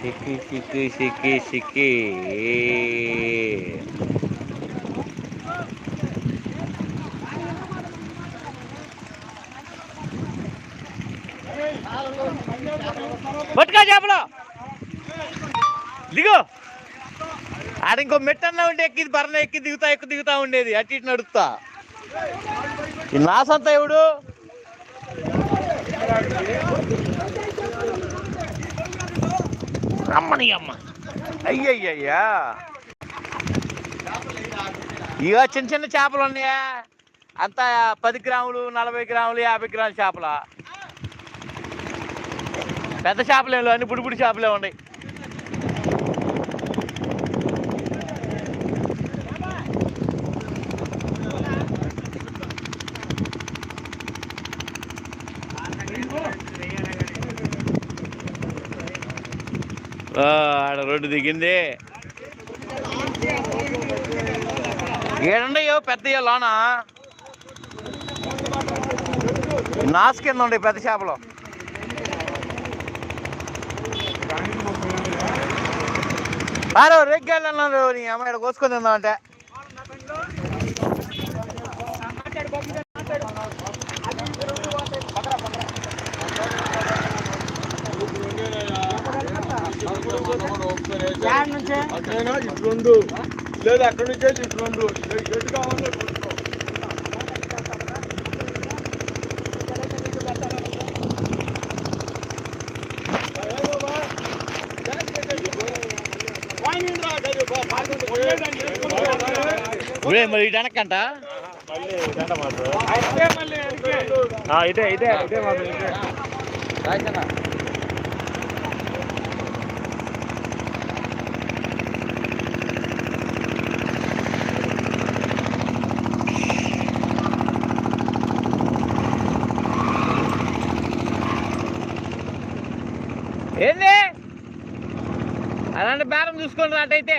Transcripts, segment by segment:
సిక్కి సిక్కి సిక్కి సిక్కి పట్టుకో చేపలు. దిగు. ఆడ ఇంకో మెట్టన్నా ఉంటే ఎక్కి బర్ణ ఎక్కి దిగుతా ఎక్కు దిగుతా ఉండేది. అటు ఇటు నడుపుతా. ఈ నాసంతా ఎవడు? అమ్మని అమ్మ. అయ్యయ్యయ్యా. ఇక చిన్న చిన్న చేపలు ఉన్నాయా? అంతా పది గ్రాములు నలభై గ్రాములు యాభై గ్రాముల చేపల? పెద్ద చేపలేం లేవు అన్ని బుడిబుడి చేపలే ఉన్నాయి. ఆడ రోడ్డు దిగింది. ఏడుండయో పెద్దయ్యో లోన? నాసు కింద ఉండే పెద్ద చేపలు. ఆరో రెగ్గాళ్ళన్నారు నీ అమ్మాయి కోసుకొని తిందామంటే. ఇట్లుండు. లేదు అక్కడి నుంచే ఇట్లుండు. ఎటు కావాలో మరి ఇటు వెనక్కంట. ఇదే ఇదే ఇదే మాకు ఇదే ఏంది అలాంటి బేరం చూసుకోండి అటైతే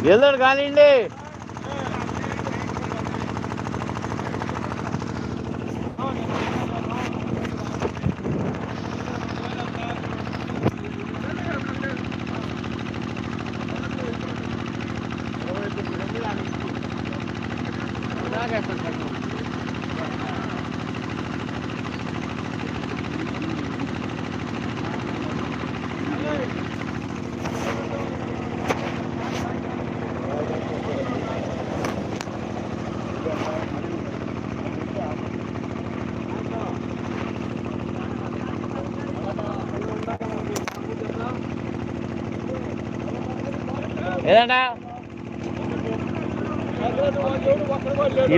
వెళ్దాడు కానివ్వండి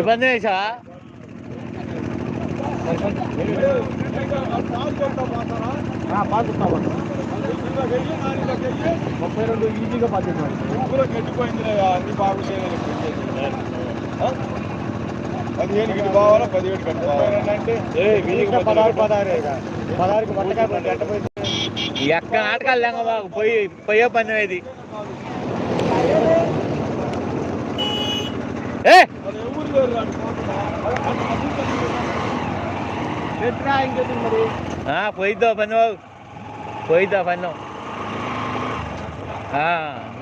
పంది వేసావా ముప్పై రెండు ఈజీగా పద్దెనిమిది అన్ని పదిహేను గిట్టు కావాలా పదిహేడు కట్టు అంటే పదహారు పదహారు పదహారుకి బట్టకాయ గంట పోయింది ఈ ఎక్క నాటకాలు లేక పోయి పోయే పని ఇది ఏ అది ఎవరు లేరు కానీ ఎట్లా ఇంకేది మరి ఆ, పోయిద్దా పని బాబు. పోయిద్దా పన్ను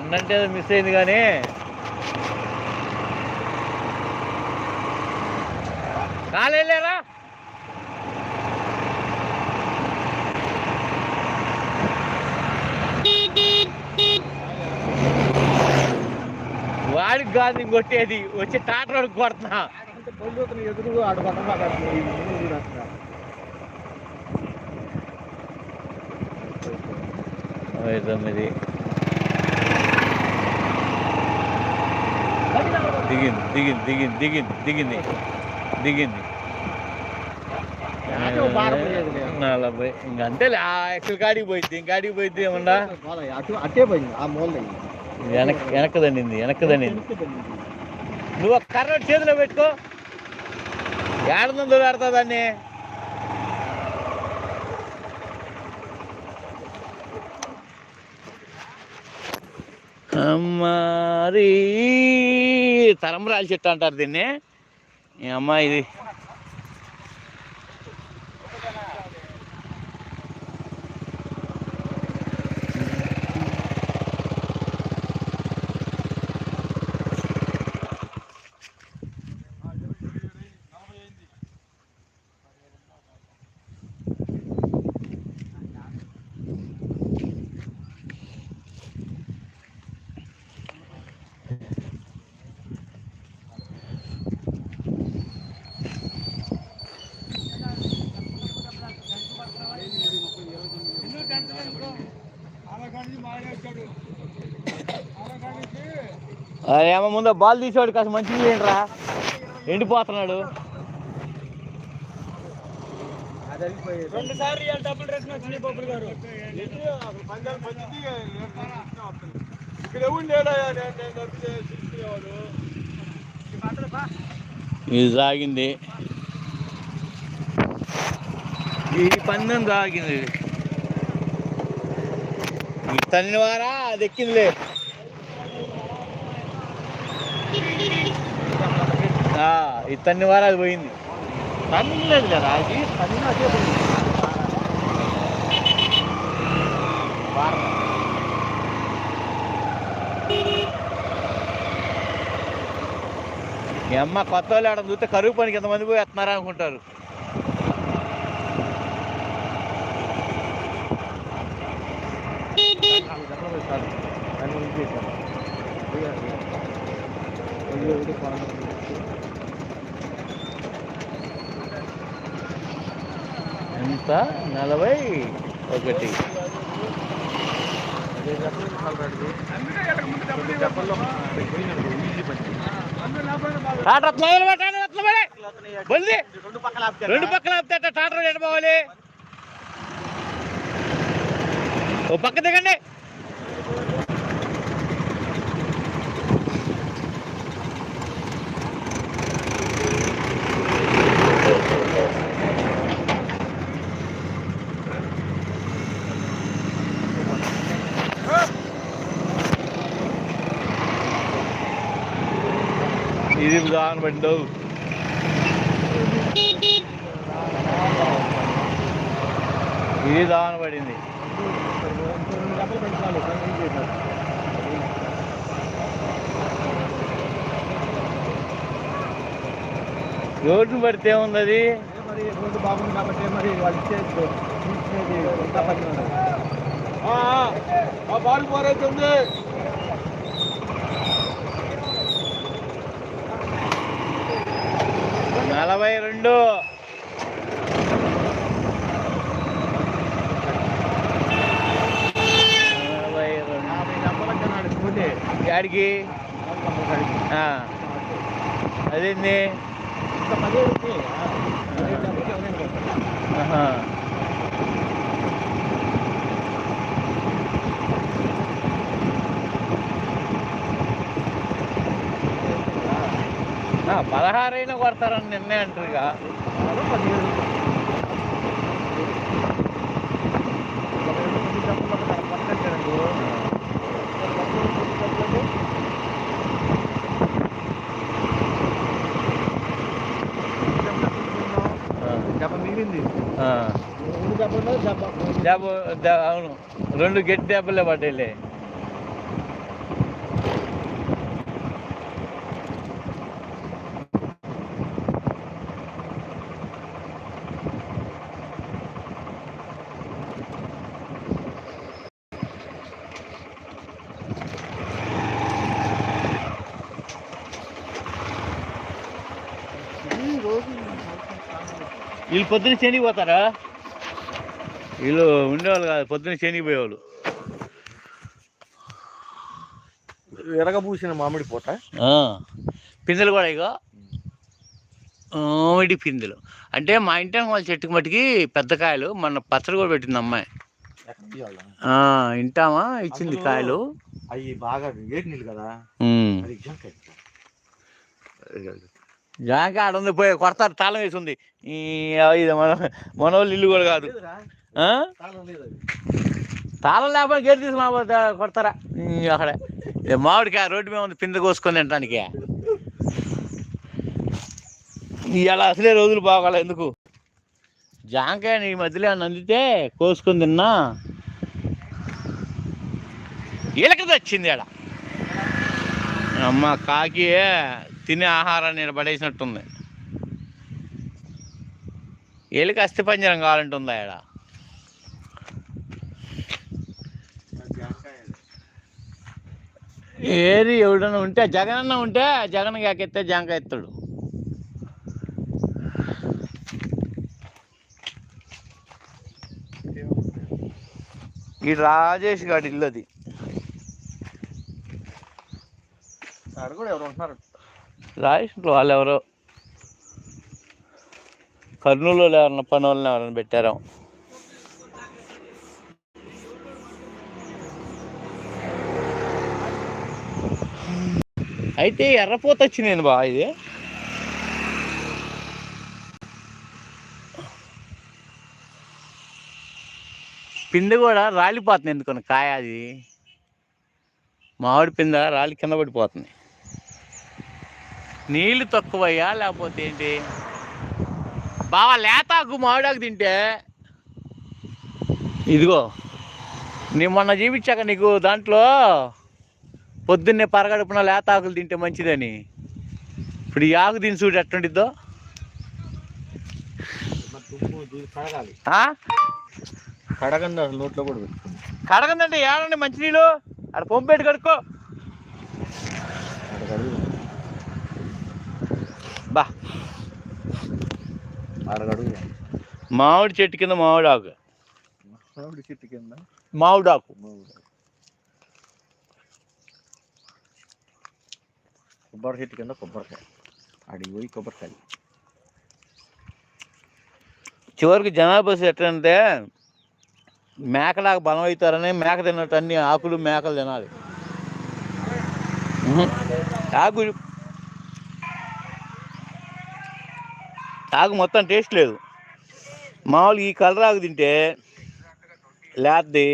ఉందంటే మిస్ అయింది కానీ. కాలేరా కాదు కొట్టేది వచ్చి టాటర్ కొడుతున్నా. ఎదురు ఆడు తొమ్మిది. దిగింది దిగింది దిగింది దిగింది దిగింది దిగింది. నలభై. ఇంక అంతేలే ఆ ఎక్కడి కాడికి పోయింది ఇంకాడికి పోయింది ఏమన్నా అటు అట్టే పోయింది ఆ మూల వెనక్ వెనక్కి దండింది వెనక్కి దండింది నువ్వు కర్ర చేతిలో పెట్టుకో. ఏడుందో ఆడుతా దాన్ని. అమ్మారి తలంబరాల చెట్టు అంటారు దీన్ని. ఈ అమ్మ ఇది. ఏమో ముందు బాల్ తీసేవాడు కాస్త మంచిగా ఏంట్రా ఎండిపోతున్నాడు. ఇది సాగింది. ఈ పందెం సాగింది. ఈ తన్ని వారా అది ఎక్కిందిలే. ఆ, ఈ తన్ని వారా అది పోయింది. రన్నింగ్ లేదు కదా అది పోయింది. మీ అమ్మ కొత్త వాళ్ళు ఆడ చూస్తే కరువు పనికి ఎంతమంది పోయి వస్తున్నారా అనుకుంటారు. నాలుగు గంటలు పోయి చాలు. దాని గురించి చేశాను. పోయారు. పోయి ఎవరు కొనడం లేదు. ఎంత? నలభై ఒకటి. టాటర్ రెండు పక్కల రెండు పక్కల ఆపితే టాటర్ ఎటు పోవాలి? ఓ పక్క దిగండి. ఇది దాని పడిండు ఇది దాని పడింది. రోడ్డు పడితే ఏముంది అది మరి రోడ్డు బాగుంది కాబట్టి మరి వాళ్ళు ఇచ్చేది ఇచ్చేది ఇంకా నలభై రెండు. నలభై రెండు. యాడికి? అదేంది ఇంకా పదిహేడు ఉంది. ఆ, పదిహేడు డబ్బులకి ఎవరైనా కొడతారు. ఆహా. ఆ, పదహారైనా కొడతారని నిన్నే అంటారుగా దెబ్బ అవును. రెండు గట్టి దెబ్బలే పడ్డాయిలే. వీళ్ళు పొద్దున్న శనికి పోతారా? వీళ్ళు ఉండేవాళ్ళు కాదు పొద్దున్న శనికి పోయేవాళ్ళు. ఎరగబూసిన మామిడి పూత ఆ, పిందెలు కూడా ఇగో. మామిడి పిందెలు. అంటే మా ఇంటి వాళ్ళ చెట్టుకు మట్టుకి పెద్ద కాయలు మన పచ్చడి కూడా పెట్టింది అమ్మాయి. ఇంటామా ఇచ్చింది కాయలు. అవి బాగా వేడి నీళ్ళు కదా. జాంకాయ ఆడ ఉంది పోయి కొడతారు తాళం వేసి ఉంది ఈ ఇది మన మన వాళ్ళు ఇల్లు కూడా కాదు? తాళం లేకపోతే గేట్ తీసుకున్నా కొడతారా? అక్కడ. మామిడికాయ రోడ్డు మీద ఉంది పింద కోసుకొని తినడానికి ఇలా అసలే రోజులు బాగాలి ఎందుకు? జాంకాయ ఈ మధ్యలో అందితే కోసుకొని తిన్నా. ఈలక తెచ్చింది ఆడ. అమ్మ కాకి తినే ఆహారాన్ని ఈడ పడేసినట్టుంది. ఎలికి అస్థిపంజరం కావాలంటుందా ఆడ ఏది ఎవడన్నా ఉంటే జగన్ అన్న ఉంటే జగన్ కాకెత్తే జాంకాయ ఎత్తాడు. ఈ రాజేష్ గారి ఇల్లు అది. కూడా ఎవరు ఉంటున్నారు? రాజేష్ వాళ్ళు ఎవరో కర్నూలులో ఎవరన్నా పని వాళ్ళని ఎవరైనా పెట్టారా? అయితే ఎర్రపోత వచ్చినాను బా ఇది? పిండి కూడా రాలిపోతుంది ఎందుకని కాయ అది. మామిడి పిండ రాలి కింద పడిపోతుంది. నీళ్ళు తక్కువయ్యా లేకపోతే ఏంటి? బావా లేతాకు మామిడాకు తింటే? ఇదిగో నేను మొన్న చూపించాక నీకు దాంట్లో పొద్దున్నే పరగడుపున లేతాకులు తింటే మంచిదని. ఇప్పుడు ఈ ఆకు తిని చూడు ఎట్టుండిద్దో? కడగండి నోట్లో కూడా కడగందంటే ఏడండి మంచినీళ్ళు? అక్కడ పంపేటి కడుక్కో. బా. మామిడి చెట్టు కింద మామిడాకు మామిడి చెట్టు కింద? మామిడి కొబ్బరి చెట్టు కింద కొబ్బరికాయ. ఆడికి పోయి కొబ్బరికాయ. చివరికి జనాభా ఎట్లంటే మేకలాగా బలం అవుతారని మేక తిన్నట్టు అన్ని ఆకులు మేకలు తినాలి. ఉహు. ఆకు మొత్తం టేస్ట్ లేదు. మామూలుగా ఈ కలర్ ఆకు తింటే లేద్ది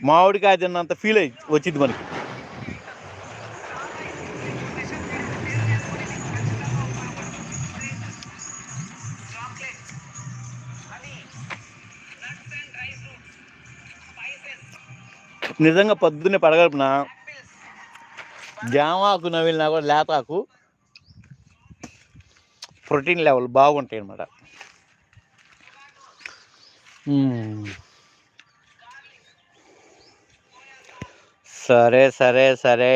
మామిడికాయ తిన్నంత ఫీల్ అయ్యి వచ్చింది మనకి. నిజంగా పొద్దున్నే పడగడుపున జామాకు నవిలినా కూడా లేపాకు ప్రోటీన్ లెవెల్ బాగుంటాయి అన్నమాట. సరే సరే సరే.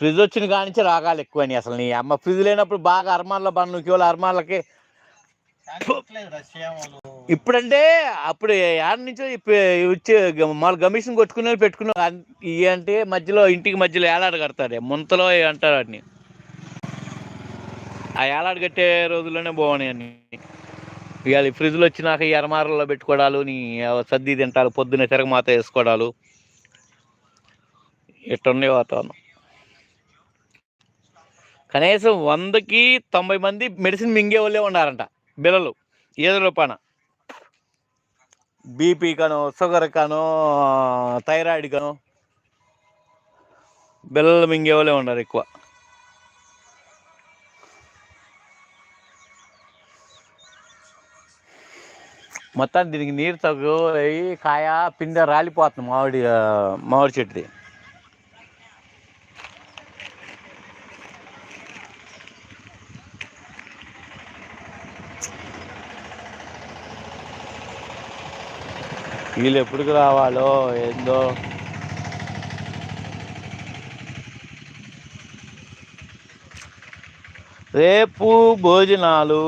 ఫ్రిడ్జ్ వచ్చిన కానించి రాగాలు ఎక్కువని అసలు నీ అమ్మ. ఫ్రిడ్జ్ లేనప్పుడు బాగా అర్మాన్లో పన్ను కిలో అర్మాన్లకి ఇప్పుడంటే అప్పుడు యాడ్ నుంచి వచ్చి మళ్ళీ గమిషన్ కొట్టుకునే పెట్టుకున్న ఇవి అంటే మధ్యలో ఇంటికి మధ్యలో ఏలాడ కడతారు? ముంతలో అంటారు వాటిని ఆ ఏలాడ కట్టే రోజుల్లోనే బాగున్నాయి అన్ని. ఇవాళ ఫ్రిడ్జ్లో వచ్చినాక ఈ అరమారల్లో పెట్టుకోవడాలు నీ సర్ది తింటాలు పొద్దున్నే తిరగమాత వేసుకోవడాలు ఎట్టున్నాయి వాతావరణం. కనీసం వందకి తొంభై మంది మెడిసిన్ మింగే వాళ్ళే ఉన్నారంట బిల్లలు ఏదో రూపాన బీపీ కనో షుగర్ కనో థైరాయిడ్ కనో. బిల్లలు మింగే వాళ్ళే ఉన్నారు ఎక్కువ. మొత్తం దీనికి నీరు తగ్గు కాయ పిందె రాలిపోతుంది మామిడి మామిడి చెట్టుది. వీళ్ళు ఎప్పటికి రావాలో ఏందో. రేపు భోజనాలు.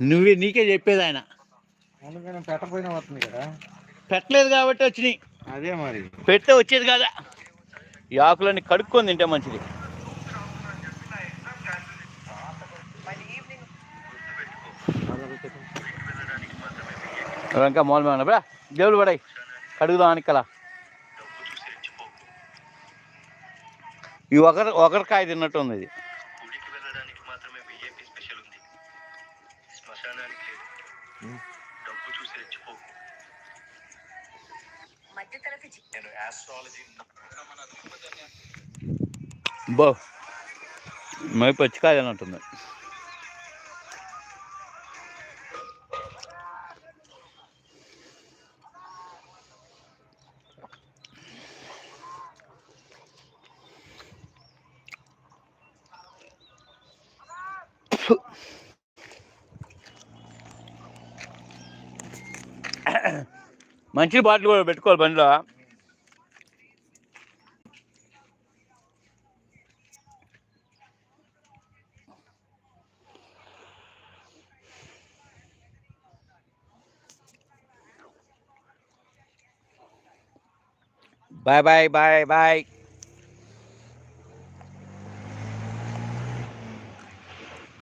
నువ్వే నీకే చెప్పేది ఆయన. అందుకని పెట్టపోయినా వస్తుంది కదా. పెట్టలేదు కాబట్టి వచ్చినాయి. అదే మరి. పెడితే వచ్చేది కదా. ఈ ఆకులన్నీ కడుక్కొని తింటే మంచిది. ఇంకా మూలమే ఉన్నా బా దేవుడు పడాయి కడుగుదాం అనికలా ఈ ఒకరి ఒకరికాయ తిన్నట్టు ఉంది ఇది. డబ్బు చూసి రెచ్చిపోకు మధ్యతరగతి జీ- నేను ఆస్ట్రాలజీ బో. మై పచ్చికాయ అన్నట్టుంది మంచి బాటిల్ కూడా పెట్టుకోవాలి బండిలో బాయ్ బాయ్ బాయ్ బాయ్